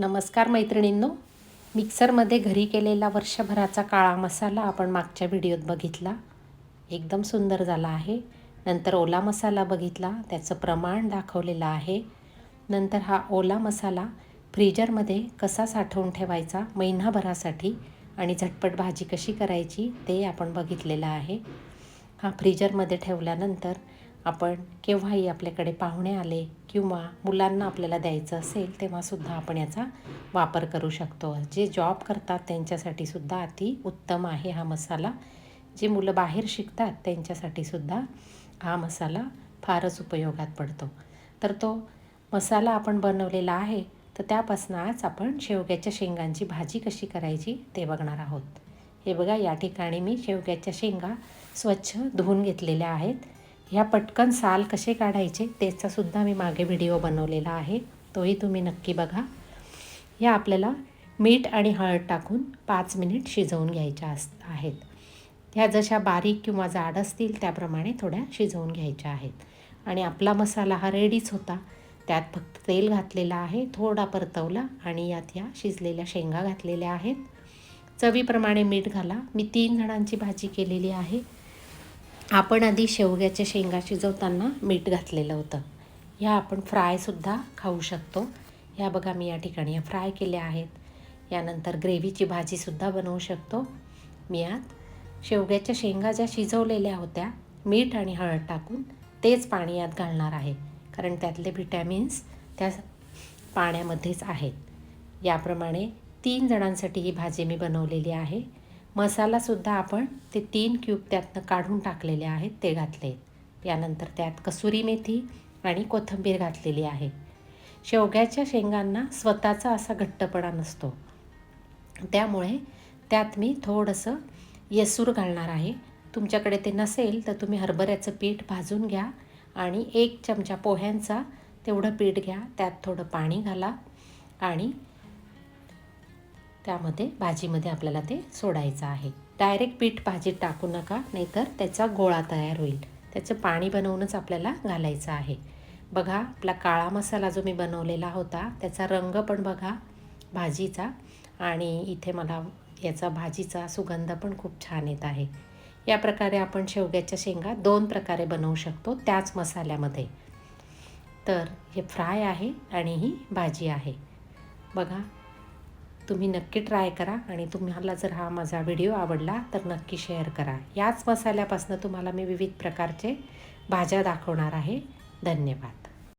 नमस्कार मैत्रिणींनो. मिक्सरमध्ये घरी केलेला वर्षभराचा काळा मसाला आपण मागच्या व्हिडिओत बघितला. एकदम सुंदर झाला आहे. नंतर ओला मसाला बघितला. त्याचं प्रमाण दाखवलेलं आहे. नंतर हा ओला मसाला फ्रीजरमध्ये कसा साठवून ठेवायचा महिनाभरासाठी आणि झटपट भाजी कशी करायची ते आपण बघितलेलं आहे. हा फ्रीजरमध्ये ठेवल्यानंतर आपण केव्हाही आपल्याकडे पाहुणे आले किंवा मुलांना आपल्याला द्यायचं असेल तेव्हासुद्धा आपण याचा वापर करू शकतो. जे जॉब करतात त्यांच्यासाठी सुद्धा अति उत्तम आहे हा मसाला. जे मुलं बाहेर शिकतात त्यांच्यासाठी सुद्धा हा मसाला फारच उपयोगात पडतो. तर तो मसाला आपण बनवलेला आहे तर त्यापासून आज आपण शेवग्याच्या शेंगांची भाजी कशी करायची ते बघणार आहोत. हे बघा या ठिकाणी मी शेवग्याच्या शेंगा स्वच्छ धुवून घेतलेल्या आहेत. ह्या पटकन साल कसे काढायचे त्याचासुद्धा मी मागे व्हिडिओ बनवलेला आहे. तोही तुम्ही नक्की बघा. ह्या आपल्याला मीठ आणि हळद टाकून पाच मिनिट शिजवून घ्यायच्या अस आहेत. ह्या जशा बारीक किंवा जाड असतील त्याप्रमाणे थोड्या शिजवून घ्यायच्या आहेत. आणि आपला मसाला हा रेडीच होता. त्यात फक्त तेल घातलेलं आहे थोडा परतवला आणि यात ह्या शिजलेल्या शेंगा घातलेल्या आहेत. चवीप्रमाणे मीठ घाला. मी तीन जणांची भाजी केलेली आहे. आपण आधी शेवग्याच्या शेंगा शिजवताना मीठ घातलेलं होतं. ह्या आपण फ्रायसुद्धा खाऊ शकतो. ह्या बघा मी या ठिकाणी फ्राय केल्या आहेत. यानंतर ग्रेव्हीची भाजीसुद्धा बनवू शकतो. मी आत शेवग्याच्या शेंगा ज्या शिजवलेल्या होत्या मीठ आणि हळद टाकून तेच पाणी यात घालणार आहे. कारण त्यातले व्हिटॅमिन्स त्या पाण्यामध्येच आहेत. याप्रमाणे तीन जणांसाठी ही भाजी मी बनवलेली आहे. मसालासुद्धा आपण ते तीन क्यूब त्यातनं काढून टाकलेले आहेत ते घातले. यानंतर त्यात कसुरी मेथी आणि कोथिंबीर घातलेली आहे. शेवग्याच्या शेंगांना स्वतःचा असा घट्टपणा नसतो. त्यामुळे त्यात मी थोडंसं येसूर घालणार आहे. तुमच्याकडे ते नसेल तर तुम्ही हरभऱ्याचं पीठ भाजून घ्या आणि एक चमचा पोह्यांचा तेवढं पीठ घ्या. त्यात थोडं पाणी घाला आणि त्यामध्ये भाजीमध्ये आपल्याला ते सोडायचं आहे. डायरेक्ट पीठ भाजीत टाकू नका नाहीतर त्याचा गोळा तयार होईल. त्याचं पाणी बनवूनच आपल्याला घालायचं आहे. बघा आपला काळा मसाला जो मी बनवलेला होता त्याचा रंग पण बघा भाजीचा. आणि इथे मला याचा भाजीचा सुगंध पण खूप छान येत आहे. या प्रकारे आपण शेवग्याच्या शेंगा दोन प्रकारे बनवू शकतो त्याच मसाल्यामध्ये. तर हे फ्राय आहे आणि ही भाजी आहे. बघा तुम्ही नक्की ट्राय करा आणि तुम्हाला जर हा माझा व्हिडिओ आवडला तर नक्की शेअर करा. याच मसाल्यापासून तुम्हाला मी विविध प्रकारचे भाज्या दाखवणार आहे. धन्यवाद.